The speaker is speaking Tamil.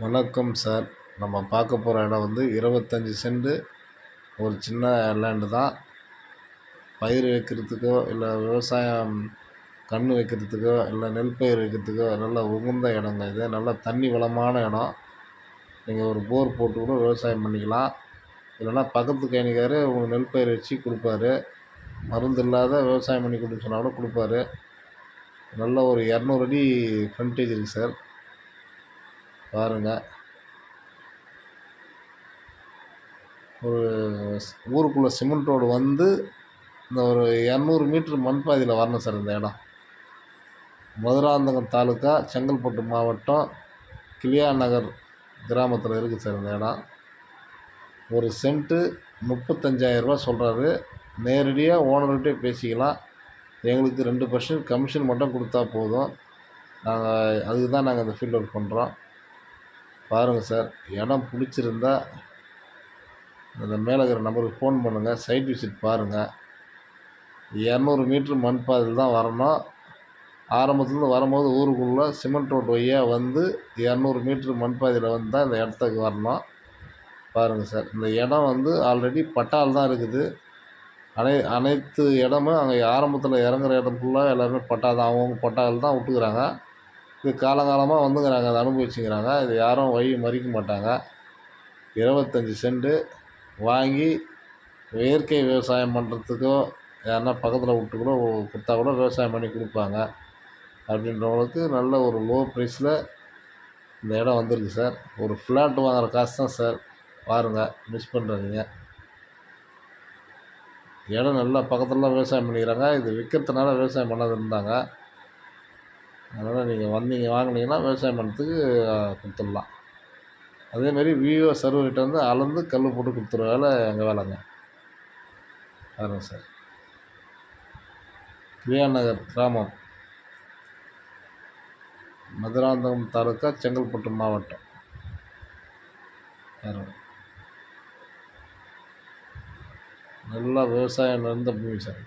வணக்கம் சார். நம்ம பார்க்க போகிற இடம் வந்து இருபத்தஞ்சி சென்ட்டு ஒரு சின்ன லேண்டு தான். பயிர் வைக்கிறதுக்கோ இல்லை விவசாயம் கன்று வைக்கிறதுக்கோ இல்லை நெல் பயிர் வைக்கிறதுக்கோ நல்ல உகுந்த இடங்க இது. நல்ல தண்ணி வளமான இடம். நீங்கள் ஒரு போர் போட்டு கூட விவசாயம் பண்ணிக்கலாம். இல்லைன்னா பக்கத்து கேணிக்கார் உங்களுக்கு நெல் பயிர் வச்சு கொடுப்பாரு. மருந்து இல்லாத விவசாயம் பண்ணி கொடுக்க சொன்னால் கூட கொடுப்பாரு. நல்ல ஒரு இரநூறு அடி ஃப்ரண்டேஜ் இருக்குது சார். பாருங்கள் ஒரு ஊருக்குள்ளே சிமெண்ட் ரோடு வந்து இந்த ஒரு இரநூறு மீட்ரு மண் பாதையில் வரணும் சார் இந்த இடம். மதுராந்தகம் தாலுக்கா செங்கல்பட்டு மாவட்டம் கிளியா நகர் கிராமத்தில் இருக்குது சார் இந்த இடம். ஒரு சென்ட்டு முப்பத்தஞ்சாயிரரூபா சொல்கிறாரு நேரடியாக ஓனர்கிட்டே பேசிக்கலாம். எங்களுக்கு ரெண்டு பர்சன்ட் கமிஷன் மட்டும் கொடுத்தா போதும். நாங்கள் அதுக்கு தான் நாங்கள் இந்த ஃபீல்ட் ஒர்க் பண்ணுறோம் பாருங்கள் சார் இடம் பிடிச்சிருந்தா அந்த மேலே இருக்கிற நம்பருக்கு ஃபோன் பண்ணுங்கள் சைட் விசிட் பாருங்கள் இரநூறு மீட்ரு மண் பாதையில் தான் வரணும். ஆரம்பத்துலேருந்து வரும்போது ஊருக்குள்ளே சிமெண்ட் ரோடு வழியாக வந்து இரநூறு மீட்ரு மண் பாதையில் வந்து தான் இந்த இடத்துக்கு வரணும். பாருங்கள் சார் இந்த இடம் வந்து ஆல்ரெடி பட்டால் தான் இருக்குது. அனை அனைத்து இடமும் அங்கே ஆரம்பத்தில் இறங்குற இடம் ஃபுல்லாக எல்லாருமே பட்டா தான் அவங்கவுங்க பட்டாவில் தான் விட்டுக்கிறாங்க இது காலங்காலமாக வந்துங்கிறாங்க அதை அனுபவிச்சுங்கிறாங்க. இது யாரும் வழி மறிக்க மாட்டாங்க. இருபத்தஞ்சி சென்ட்டு வாங்கி இயற்கை விவசாயம் பண்ணுறதுக்கோ யாருன்னா பக்கத்தில் விட்டு கூட கொடுத்தா கூட விவசாயம் பண்ணி கொடுப்பாங்க. அப்படின்றவங்களுக்கு நல்ல ஒரு லோ ப்ரைஸில் இந்த இடம் வந்துருக்கு சார். ஒரு ஃப்ளாட் வாங்குகிற காசு தான் சார். பாருங்கள் மிஸ் பண்ணுறீங்க இடம் நல்லா பக்கத்துலலாம் விவசாயம் பண்ணிக்கிறாங்க. இது விற்கிறதுனால விவசாயம் பண்ணாது இருந்தாங்க அதனால் நீங்கள் வந்தீங்க வாங்குனீங்கன்னா விவசாயம் பண்ணுறதுக்கு கொடுத்துட்லாம். அதேமாரி விஓ சர்வர்கிட்ட வந்து அளந்து கல் போட்டு கொடுத்துற வேலை எங்கள் வேலைங்க. பாருங்க சார். பிரியா நகர் கிராமம். மதுராந்தகம் தாலுக்கா செங்கல்பட்டு மாவட்டம். நல்லா விவசாயம் நடந்த பூமி சார்.